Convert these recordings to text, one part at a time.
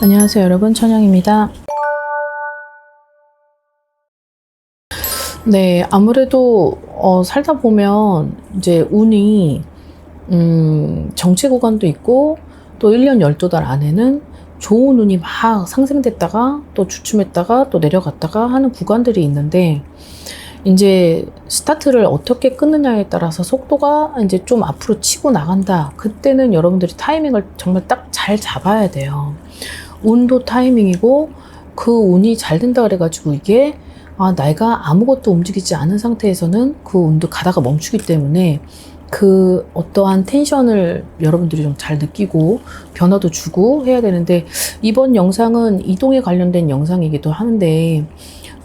안녕하세요 여러분 천영입니다. 네 아무래도 어, 살다 보면 이제 운이 음, 정체 구간도 있고 또 1년 12달 안에는 좋은 운이 막 상승됐다가 또 주춤했다가 또 내려갔다가 하는 구간들이 있는데 이제 스타트를 어떻게 끊느냐에 따라서 속도가 이제 좀 앞으로 치고 나간다. 그때는 여러분들이 타이밍을 정말 딱 잘 잡아야 돼요. 운도 타이밍이고 그 운이 잘 된다 그래가지고 이게 아, 내가 아무것도 움직이지 않은 상태에서는 그 운도 가다가 멈추기 때문에 그 어떠한 텐션을 여러분들이 좀 잘 느끼고 변화도 주고 해야 되는데 이번 영상은 이동에 관련된 영상이기도 하는데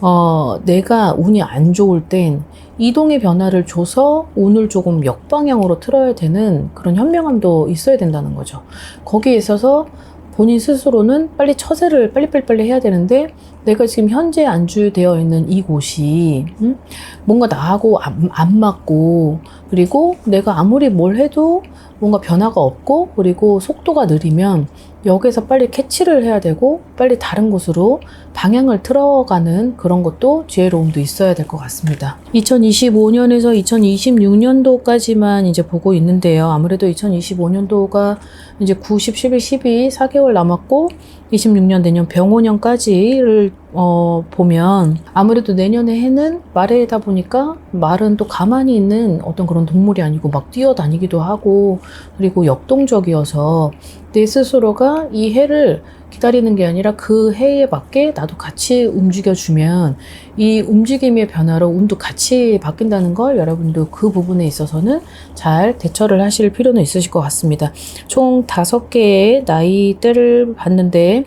어, 내가 운이 안 좋을 땐 이동의 변화를 줘서 운을 조금 역방향으로 틀어야 되는 그런 현명함도 있어야 된다는 거죠. 거기에 있어서 본인 스스로는 빨리 처세를 빨리빨리빨리 해야 되는데 내가 지금 현재 안주되어 있는 이곳이 음? 뭔가 나하고 안, 안 맞고 그리고 내가 아무리 뭘 해도 뭔가 변화가 없고 그리고 속도가 느리면 여기서 빨리 캐치를 해야 되고 빨리 다른 곳으로 방향을 틀어가는 그런 것도 지혜로움도 있어야 될 것 같습니다. 2025년에서 2026년도까지만 이제 보고 있는데요. 아무래도 2025년도가 이제 9, 10, 11, 12, 4개월 남았고 26년 내년 병오년까지를 어, 보면 아무래도 내년에 해는 말의 해다 보니까 말은 또 가만히 있는 어떤 그런 동물이 아니고 막 뛰어다니기도 하고 그리고 역동적이어서 내 스스로가 이 해를 기다리는 게 아니라 그 해에 맞게 나도 같이 움직여주면 이 움직임의 변화로 운도 같이 바뀐다는 걸 여러분도 그 부분에 있어서는 잘 대처를 하실 필요는 있으실 것 같습니다. 총 다섯 개의 나이대를 봤는데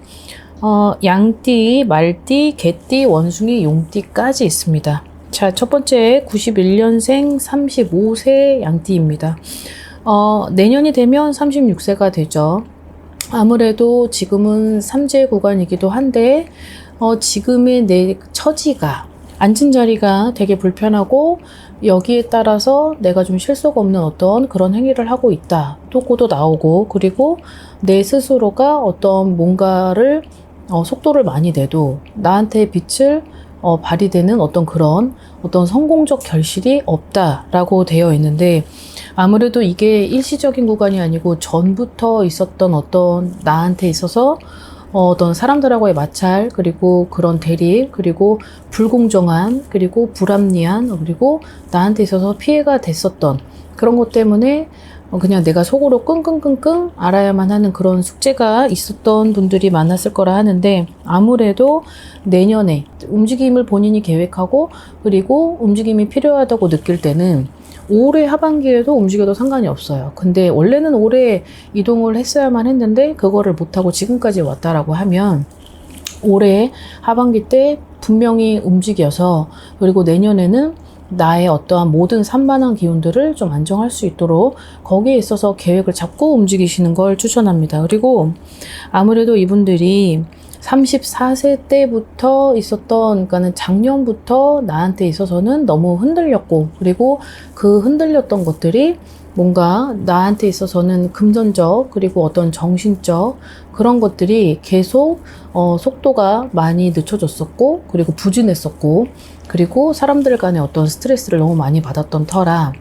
어, 양띠, 말띠, 개띠, 원숭이, 용띠까지 있습니다. 자, 첫 번째 91년생 35세 양띠입니다. 어, 내년이 되면 36세가 되죠. 아무래도 지금은 삼재 구간이기도 한데 어, 지금의 내 처지가 앉은 자리가 되게 불편하고 여기에 따라서 내가 좀 실속 없는 어떤 그런 행위를 하고 있다. 또고도 나오고 그리고 내 스스로가 어떤 뭔가를 어, 속도를 많이 내도 나한테 빛을 어, 발휘되는 어떤 그런 어떤 성공적 결실이 없다라고 되어 있는데 아무래도 이게 일시적인 구간이 아니고 전부터 있었던 어떤 나한테 있어서 어, 어떤 사람들하고의 마찰 그리고 그런 대립 그리고 불공정한 그리고 불합리한 그리고 나한테 있어서 피해가 됐었던 그런 것 때문에 어, 그냥 내가 속으로 끙끙끙끙 알아야만 하는 그런 숙제가 있었던 분들이 많았을 거라 하는데 아무래도 내년에 움직임을 본인이 계획하고 그리고 움직임이 필요하다고 느낄 때는 올해 하반기에도 움직여도 상관이 없어요. 근데 원래는 올해 이동을 했어야만 했는데 그거를 못하고 지금까지 왔다라고 하면 올해 하반기 때 분명히 움직여서 그리고 내년에는 나의 어떠한 모든 산만한 기운들을 좀 안정할 수 있도록 거기에 있어서 계획을 잡고 움직이시는 걸 추천합니다. 그리고 아무래도 이분들이 34세 때부터 있었던, 그러니까는 작년부터 나한테 있어서는 너무 흔들렸고, 그리고 그 흔들렸던 것들이 뭔가 나한테 있어서는 금전적, 그리고 어떤 정신적, 그런 것들이 계속, 어, 속도가 많이 늦춰졌었고, 그리고 부진했었고, 그리고 사람들 간의 어떤 스트레스를 너무 많이 받았던 터라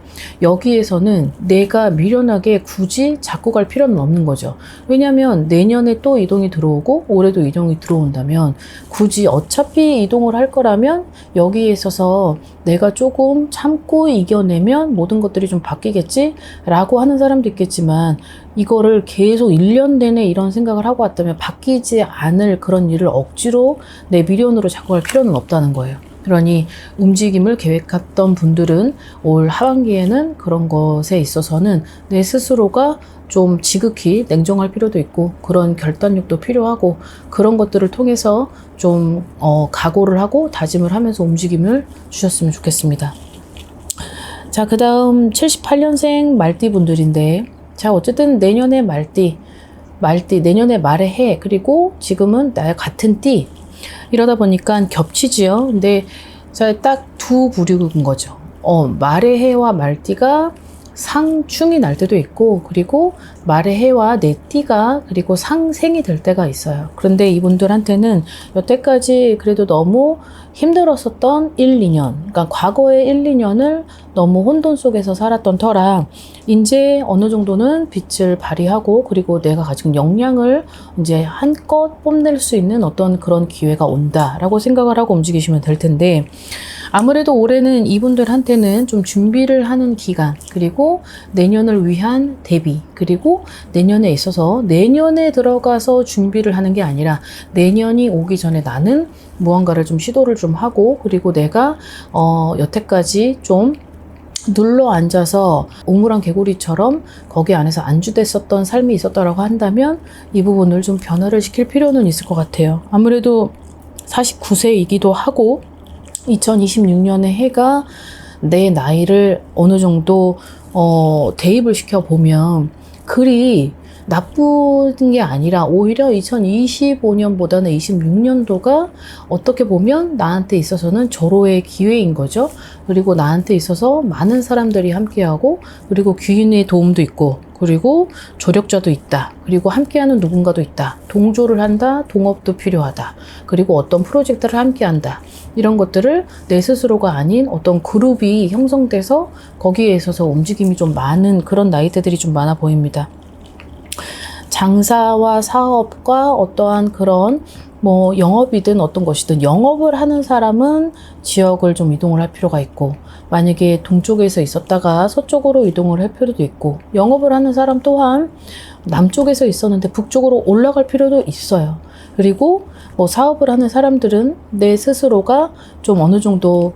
여기에서는 내가 미련하게 굳이 잡고 갈 필요는 없는 거죠. 왜냐하면 내년에 또 이동이 들어오고 올해도 이동이 들어온다면 굳이 어차피 이동을 할 거라면 여기에 있어서 내가 조금 참고 이겨내면 모든 것들이 좀 바뀌겠지라고 하는 사람도 있겠지만 이거를 계속 1년 내내 이런 생각을 하고 왔다면 바뀌지 않을 그런 일을 억지로 내 미련으로 갈 필요는 없다는 거예요. 그러니 움직임을 계획했던 분들은 올 하반기에는 그런 것에 있어서는 내 스스로가 좀 지극히 냉정할 필요도 있고 그런 결단력도 필요하고 그런 것들을 통해서 좀 어, 각오를 하고 다짐을 하면서 움직임을 주셨으면 좋겠습니다. 자, 그 다음 78년생 말띠 분들인데 자, 어쨌든 내년에 말띠, 말띠, 내년에 말의 해, 그리고 지금은 나의 같은 띠, 이러다 보니까 겹치지요. 근데 자, 딱 두 부류인 거죠. 어, 말의 해와 말띠가 상충이 날 때도 있고 그리고 말의 해와 내 띠가 그리고 상생이 될 때가 있어요. 그런데 이분들한테는 여태까지 그래도 너무 힘들었었던 1, 2년, 그러니까 과거의 1, 2년을 너무 혼돈 속에서 살았던 터라 이제 어느 정도는 빛을 발휘하고 그리고 내가 가진 역량을 이제 한껏 뽐낼 수 있는 어떤 그런 기회가 온다라고 생각을 하고 움직이시면 될 텐데 아무래도 올해는 이분들한테는 좀 준비를 하는 기간, 그리고 내년을 위한 대비, 그리고 내년에 있어서 내년에 들어가서 준비를 하는 게 아니라 내년이 오기 전에 나는 무언가를 좀 시도를 좀 하고, 그리고 내가, 어, 여태까지 좀 눌러 앉아서 우물안 개구리처럼 거기 안에서 안주됐었던 삶이 있었다라고 한다면 이 부분을 좀 변화를 시킬 필요는 있을 것 같아요. 아무래도 49세이기도 하고 2026년의 해가 내 나이를 어느 정도 어, 대입을 시켜 보면 그리 나쁜 게 아니라 오히려 2025년보다는 26년도가 어떻게 보면 나한테 있어서는 절호의 기회인 거죠. 그리고 나한테 있어서 많은 사람들이 함께하고 그리고 귀인의 도움도 있고 그리고 조력자도 있다. 그리고 함께하는 누군가도 있다. 동조를 한다. 동업도 필요하다. 그리고 어떤 프로젝트를 함께한다. 이런 것들을 내 스스로가 아닌 어떤 그룹이 형성돼서 거기에 있어서 움직임이 좀 많은 그런 나이대들이 좀 많아 보입니다. 장사와 사업과 어떠한 그런 뭐 영업이든 어떤 것이든 영업을 하는 사람은 지역을 좀 이동을 할 필요가 있고 만약에 동쪽에서 있었다가 서쪽으로 이동을 할 필요도 있고 영업을 하는 사람 또한 남쪽에서 있었는데 북쪽으로 올라갈 필요도 있어요. 그리고 뭐 사업을 하는 사람들은 내 스스로가 좀 어느 정도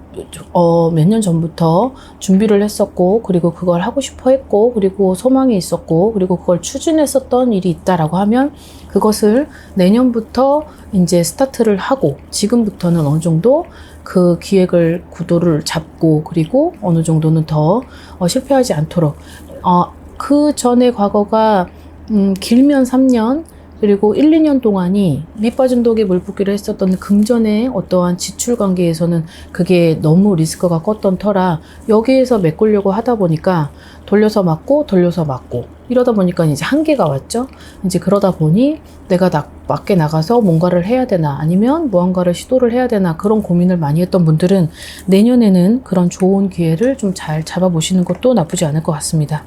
어, 몇 년 전부터 준비를 했었고 그리고 그걸 하고 싶어 했고 그리고 소망이 있었고 그리고 그걸 추진했었던 일이 있다라고 하면 그것을 내년부터 이제 스타트를 하고 지금부터는 어느 정도 그 기획을 구도를 잡고 그리고 어느 정도는 더 어, 실패하지 않도록. 어, 그 전에 과거가 음, 길면 3년 그리고 1, 2년 동안이 밑빠진 독에 물 붓기를 했었던 금전의 어떠한 지출 관계에서는 그게 너무 리스크가 컸던 터라 여기에서 메꾸려고 하다 보니까 돌려서 맞고 돌려서 맞고 이러다 보니까 이제 한계가 왔죠. 이제 그러다 보니 내가 나, 밖에 나가서 뭔가를 해야 되나 아니면 무언가를 시도를 해야 되나 그런 고민을 많이 했던 분들은 내년에는 그런 좋은 기회를 좀 잘 잡아보시는 것도 나쁘지 않을 것 같습니다.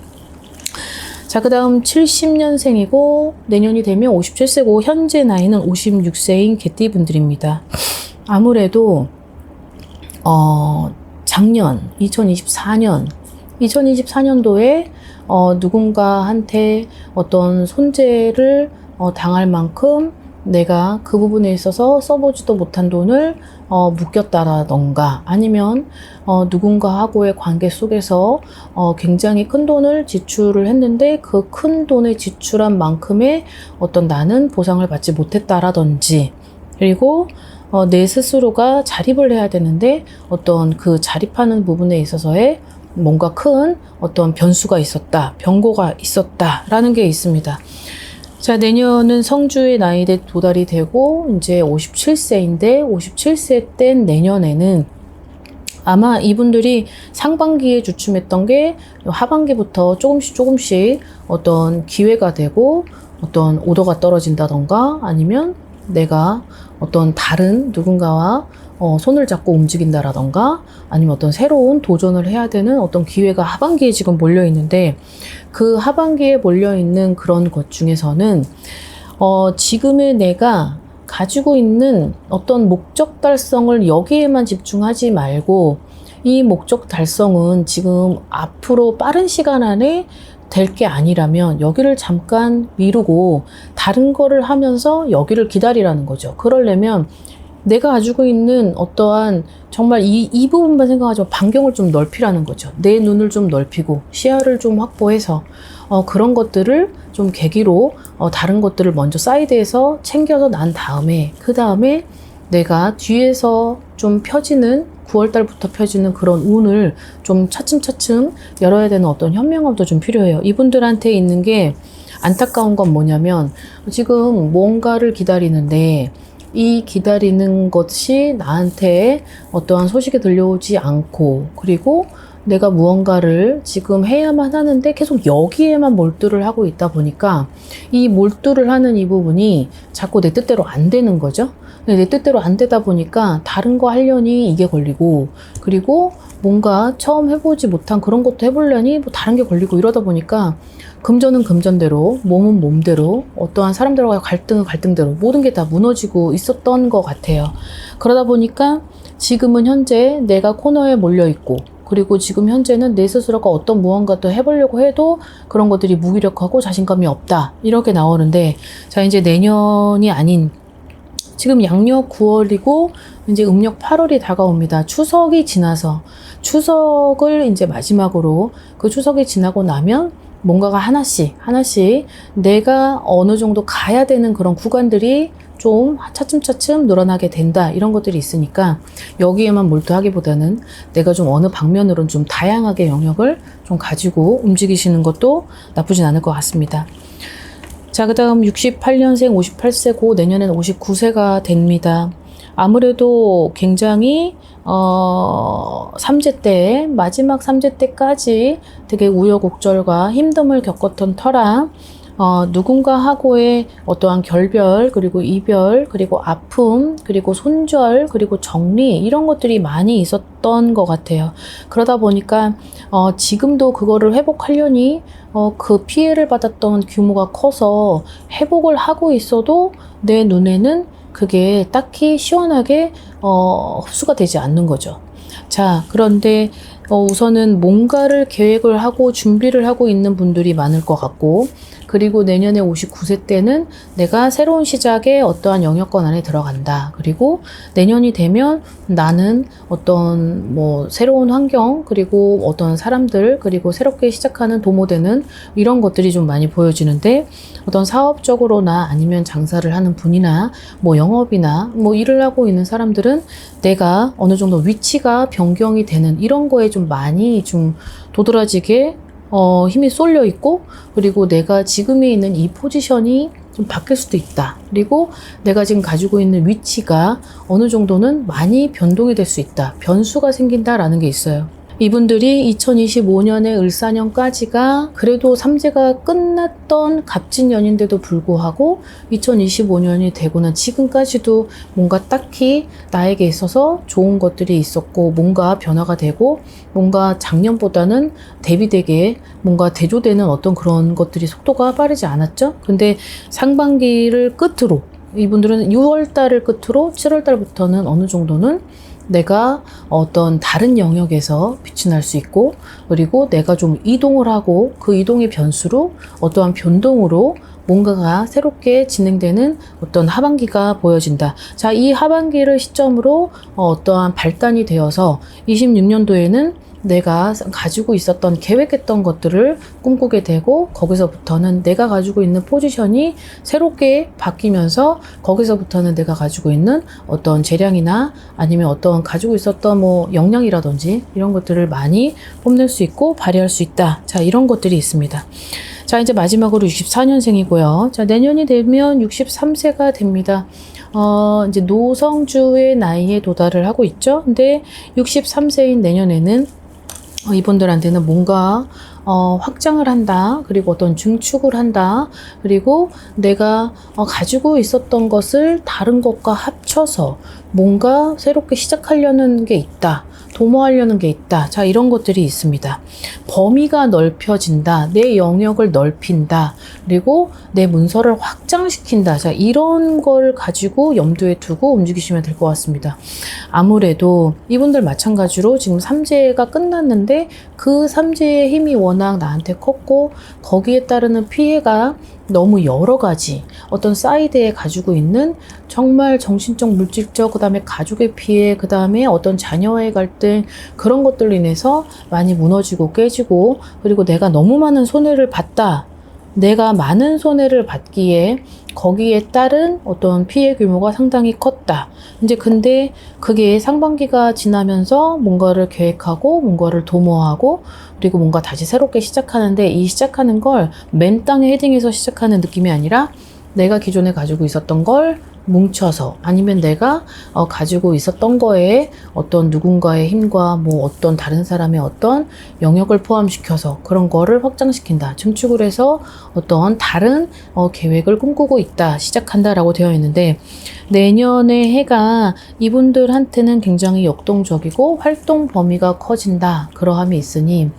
자, 그 다음 70년생이고 내년이 되면 57세고 현재 나이는 56세인 개띠 분들입니다. 아무래도 어, 작년 2024년 2024년도에 어, 누군가한테 어떤 손재를 어, 당할 만큼 내가 그 부분에 있어서 써보지도 못한 돈을 어, 묶였다라던가 아니면 어, 누군가하고의 관계 속에서 어, 굉장히 큰 돈을 지출을 했는데 그 큰 돈을 지출한 만큼의 어떤 나는 보상을 받지 못했다라든지 그리고 어, 내 스스로가 자립을 해야 되는데 어떤 그 자립하는 부분에 있어서의 뭔가 큰 어떤 변수가 있었다, 변고가 있었다라는 게 있습니다. 자, 내년은 성주의 나이에 도달이 되고, 이제 57세인데, 57세 땐 내년에는 아마 이분들이 상반기에 주춤했던 게 하반기부터 조금씩 조금씩 어떤 기회가 되고, 어떤 오더가 떨어진다던가, 아니면 내가 어떤 다른 누군가와 어, 손을 잡고 움직인다라던가 아니면 어떤 새로운 도전을 해야 되는 어떤 기회가 하반기에 지금 몰려 있는데 그 하반기에 몰려 있는 그런 것 중에서는 어, 지금의 내가 가지고 있는 어떤 목적 달성을 여기에만 집중하지 말고 이 목적 달성은 지금 앞으로 빠른 시간 안에 될 게 아니라면 여기를 잠깐 미루고 다른 거를 하면서 여기를 기다리라는 거죠. 그러려면 내가 가지고 있는 어떠한 정말 이, 이 부분만 생각하지 반경을 좀 넓히라는 거죠. 내 눈을 좀 넓히고 시야를 좀 확보해서 어, 그런 것들을 좀 계기로 어, 다른 것들을 먼저 사이드에서 챙겨서 난 다음에 그 다음에 내가 뒤에서 좀 펴지는 9월달부터 펴지는 그런 운을 좀 차츰차츰 열어야 되는 어떤 현명함도 좀 필요해요. 이분들한테 있는 게 안타까운 건 뭐냐면 지금 뭔가를 기다리는데 이 기다리는 것이 나한테 어떠한 소식이 들려오지 않고 그리고 내가 무언가를 지금 해야만 하는데 계속 여기에만 몰두를 하고 있다 보니까 이 몰두를 하는 이 부분이 자꾸 내 뜻대로 안 되는 거죠. 내 뜻대로 안 되다 보니까 다른 거 하려니 이게 걸리고 그리고 뭔가 처음 해보지 못한 그런 것도 해보려니 뭐 다른 게 걸리고 이러다 보니까 금전은 금전대로 몸은 몸대로 어떠한 사람들과의 갈등은 갈등대로 모든 게 다 무너지고 있었던 것 같아요. 그러다 보니까 지금은 현재 내가 코너에 몰려 있고 그리고 지금 현재는 내 스스로가 어떤 무언가 또 해보려고 해도 그런 것들이 무기력하고 자신감이 없다 이렇게 나오는데 자 이제 내년이 아닌 지금 양력 9월이고 이제 음력 8월이 다가옵니다. 추석이 지나서 추석을 이제 마지막으로 그 추석이 지나고 나면 뭔가가 하나씩 하나씩 내가 어느 정도 가야 되는 그런 구간들이 좀 차츰차츰 늘어나게 된다 이런 것들이 있으니까 여기에만 몰두하기보다는 내가 좀 어느 방면으로는 좀 다양하게 영역을 좀 가지고 움직이시는 것도 나쁘진 않을 것 같습니다. 자, 그 다음 68년생 58세고 내년에는 59세가 됩니다. 아무래도 굉장히 어, 삼재 때, 마지막 삼재 때까지 되게 우여곡절과 힘듦을 겪었던 터라, 어, 누군가 하고의 어떠한 결별, 그리고 이별, 그리고 아픔, 그리고 손절, 그리고 정리, 이런 것들이 많이 있었던 것 같아요. 그러다 보니까, 어, 지금도 그거를 회복하려니, 어, 그 피해를 받았던 규모가 커서 회복을 하고 있어도 내 눈에는 그게 딱히 시원하게, 어, 흡수가 되지 않는 거죠. 자, 그런데 어, 우선은 뭔가를 계획을 하고 준비를 하고 있는 분들이 많을 것 같고, 그리고 내년에 59세 때는 내가 새로운 시작에 어떠한 영역권 안에 들어간다. 그리고 내년이 되면 나는 어떤 뭐 새로운 환경, 그리고 어떤 사람들, 그리고 새롭게 시작하는 도모되는 이런 것들이 좀 많이 보여지는데 어떤 사업적으로나 아니면 장사를 하는 분이나 뭐 영업이나 뭐 일을 하고 있는 사람들은 내가 어느 정도 위치가 변경이 되는 이런 거에 좀 많이 좀 도드라지게 어, 힘이 쏠려 있고, 그리고 내가 지금에 있는 이 포지션이 좀 바뀔 수도 있다. 그리고 내가 지금 가지고 있는 위치가 어느 정도는 많이 변동이 될 수 있다. 변수가 생긴다라는 게 있어요. 이분들이 2025년의 을사년까지가 그래도 삼재가 끝났던 갑진년인데도 불구하고 2025년이 되고는 지금까지도 뭔가 딱히 나에게 있어서 좋은 것들이 있었고 뭔가 변화가 되고 뭔가 작년보다는 대비되게 뭔가 대조되는 어떤 그런 것들이 속도가 빠르지 않았죠. 근데 상반기를 끝으로 이분들은 6월 달을 끝으로 7월 달부터는 어느 정도는 내가 어떤 다른 영역에서 빛이 날 수 있고 그리고 내가 좀 이동을 하고 그 이동의 변수로 어떠한 변동으로 뭔가가 새롭게 진행되는 어떤 하반기가 보여진다. 자, 이 하반기를 시점으로 어, 어떠한 발단이 되어서 26년도에는 내가 가지고 있었던 계획했던 것들을 꿈꾸게 되고 거기서부터는 내가 가지고 있는 포지션이 새롭게 바뀌면서 거기서부터는 내가 가지고 있는 어떤 재량이나 아니면 어떤 가지고 있었던 뭐 역량이라든지 이런 것들을 많이 뽐낼 수 있고 발휘할 수 있다. 자, 이런 것들이 있습니다. 자, 이제 마지막으로 64년생이고요. 자, 내년이 되면 63세가 됩니다. 어, 이제 노성주의 나이에 도달을 하고 있죠. 근데 63세인 내년에는 어, 이분들한테는 뭔가 어, 확장을 한다. 그리고 어떤 증축을 한다. 그리고 내가 어, 가지고 있었던 것을 다른 것과 합쳐서 뭔가 새롭게 시작하려는 게 있다. 도모하려는 게 있다. 자, 이런 것들이 있습니다. 범위가 넓혀진다. 내 영역을 넓힌다. 그리고 내 문서를 확장시킨다. 자, 이런 걸 가지고 염두에 두고 움직이시면 될 것 같습니다. 아무래도 이분들 마찬가지로 지금 삼재가 끝났는데 그 삼재의 힘이 워낙 나한테 컸고 거기에 따르는 피해가 너무 여러 가지 어떤 사이드에 가지고 있는 정말 정신적, 물질적, 그 다음에 가족의 피해, 그 다음에 어떤 자녀와의 갈등 그런 것들로 인해서 많이 무너지고 깨지고 그리고 내가 너무 많은 손해를 봤다. 내가 많은 손해를 받기에 거기에 따른 어떤 피해 규모가 상당히 컸다. 이제 근데 그게 상반기가 지나면서 뭔가를 계획하고 뭔가를 도모하고 그리고 뭔가 다시 새롭게 시작하는데 이 시작하는 걸 맨 땅에 헤딩해서 시작하는 느낌이 아니라 내가 기존에 가지고 있었던 걸 뭉쳐서 아니면 내가 어, 가지고 있었던 거에 어떤 누군가의 힘과 뭐 어떤 다른 사람의 어떤 영역을 포함시켜서 그런 거를 확장시킨다. 증축을 해서 어떤 다른 어, 계획을 꿈꾸고 있다. 시작한다라고 되어 있는데 내년의 해가 이분들한테는 굉장히 역동적이고 활동 범위가 커진다. 그러함이 있으니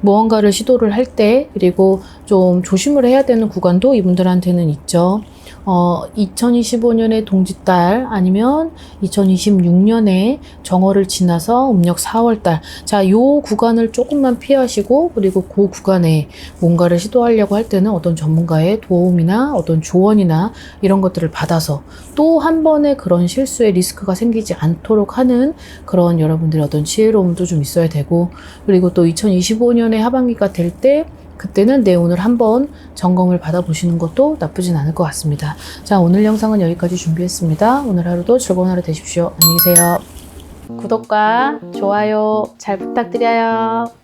무언가를 시도를 할 때 그리고 좀 조심을 해야 되는 구간도 이분들한테는 있죠. 어, 2025년의 동짓달 아니면 2026년에 정월을 지나서 음력 4월달. 자, 요 구간을 조금만 피하시고 그리고 그 구간에 뭔가를 시도하려고 할 때는 어떤 전문가의 도움이나 어떤 조언이나 이런 것들을 받아서 또 한 번의 그런 실수의 리스크가 생기지 않도록 하는 그런 여러분들의 어떤 지혜로움도 좀 있어야 되고 그리고 또 2025년의 하반기가 될때 그때는 내 오늘 한번 점검을 받아보시는 것도 나쁘진 않을 것 같습니다. 자, 오늘 영상은 여기까지 준비했습니다. 오늘 하루도 즐거운 하루 되십시오. 안녕히 계세요. 구독과 좋아요 잘 부탁드려요.